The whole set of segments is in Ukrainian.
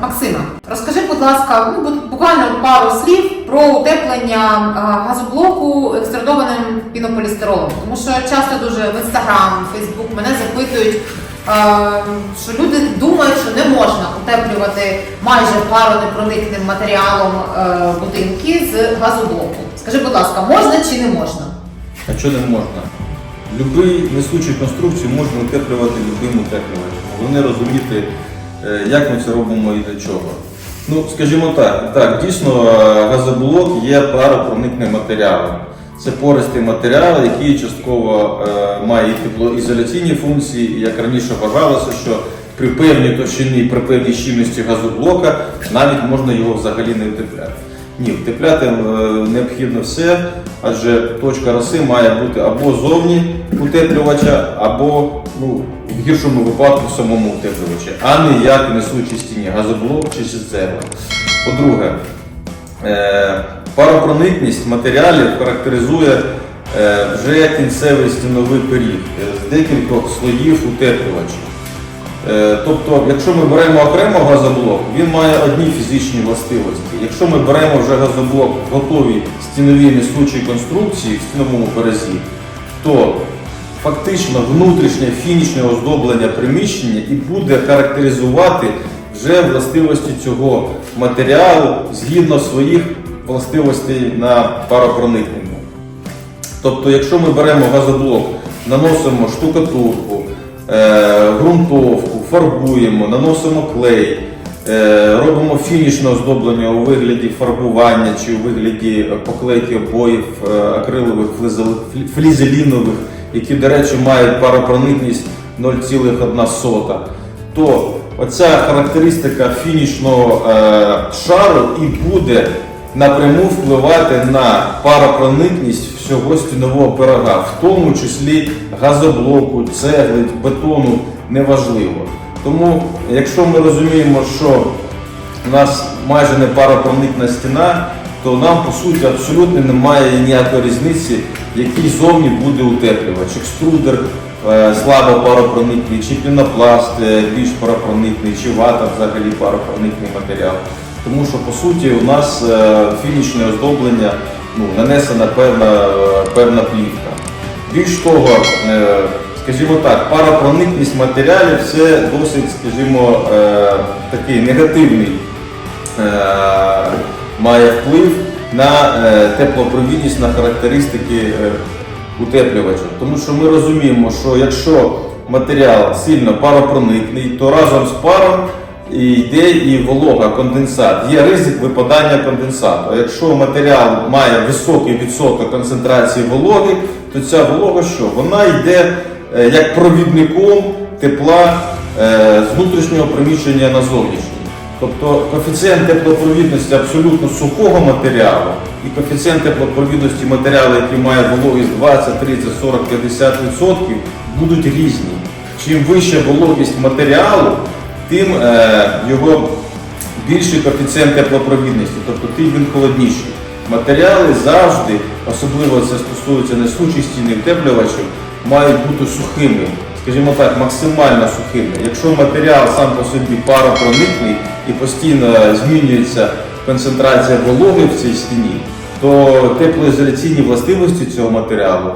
Максима, розкажи, будь ласка, ну, буквально пару слів про утеплення газоблоку екстрадованим пінополістиролом. Тому що часто дуже в інстаграм, фейсбук мене запитують, що люди думають, що не можна утеплювати майже паронепроникним матеріалом будинки з газоблоку. Скажи, будь ласка, можна чи не можна? А що не можна? Любий несучий конструкцію можна утеплювати любим утеплювачем. Головне розуміти, як ми це робимо і для чого. Ну, скажімо так, так, дійсно е, газоблок є паропроникним матеріалом. Це пористий матеріал, який частково е, має теплоізоляційні функції, як раніше вважалося, що при певній товщині, при певній щільності газоблока навіть можна його взагалі не утепляти. Ні, утепляти е, необхідно все, адже точка роси має бути або зовні утеплювача, або ну, в гіршому випадку самому утеплювачі, а не як в несучій стіні газоблок чи цегла. По-друге, е, паропроникність матеріалів характеризує е, вже кінцевий стіновий пиріг е, з декількох слоїв утеплювачів. Тобто, якщо ми беремо окремо газоблок, він має одні фізичні властивості. Якщо ми беремо вже газоблок в готовій стіновій несучій конструкції в стіновому березі, то фактично внутрішнє фінішне оздоблення приміщення і буде характеризувати вже властивості цього матеріалу згідно своїх властивостей на паропроникнення. Тобто, якщо ми беремо газоблок, наносимо штукатурку, е, ґрунтовку, фарбуємо, наносимо клей, е, робимо фінішне оздоблення у вигляді фарбування чи у вигляді поклейки обоїв е, акрилових флізелінових, які, до речі, мають паропроникність 0,1, то оця характеристика фінішного е, шару і буде напряму впливати на паропроникність всього стінового пирога, в тому числі газоблоку, цегли, бетону, неважливо. Тому, якщо ми розуміємо, що у нас майже не паропроникна стіна, то нам по суті абсолютно немає ніякої різниці, який зовні буде утеплювач. Екструдер е, слабо паропроникний, чи пінопласт е, більш паропроникний, чи вата взагалі паропроникний матеріал. Тому що по суті у нас е, фінішне оздоблення ну, нанесена певна, певна плівка. Більш того, скажімо так, паропроникність матеріалів це досить, скажімо, такий негативний має вплив на е, теплопровідність, на характеристики е, утеплювача. Тому що ми розуміємо, що якщо матеріал сильно паропроникний, то разом з паром йде і волога, конденсат. Є ризик випадання конденсату. А якщо матеріал має високий відсоток концентрації вологи, то ця волога що? Вона йде е, як провідником тепла з внутрішнього приміщення на зовнішнє. Тобто коефіцієнт теплопровідності абсолютно сухого матеріалу і коефіцієнт теплопровідності матеріалу, який має вологість 20, 30, 40, 50% будуть різні. Чим вища вологість матеріалу, тим е, його більший коефіцієнт теплопровідності, тобто тим він холодніший. Матеріали завжди, особливо це стосується несучих стін і утеплювачів, мають бути сухими, скажімо так, максимально сухими. Якщо матеріал сам по собі паропроникний і постійно змінюється концентрація вологи в цій стіні, то теплоізоляційні властивості цього матеріалу,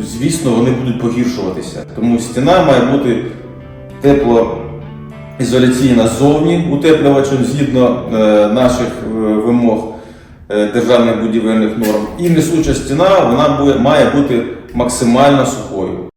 звісно, вони будуть погіршуватися. Тому стіна має бути тепло ізоляційна ззовні утеплювачем згідно е, наших е, вимог е, державних будівельних норм. І несуча стіна вона має бути максимально сухою.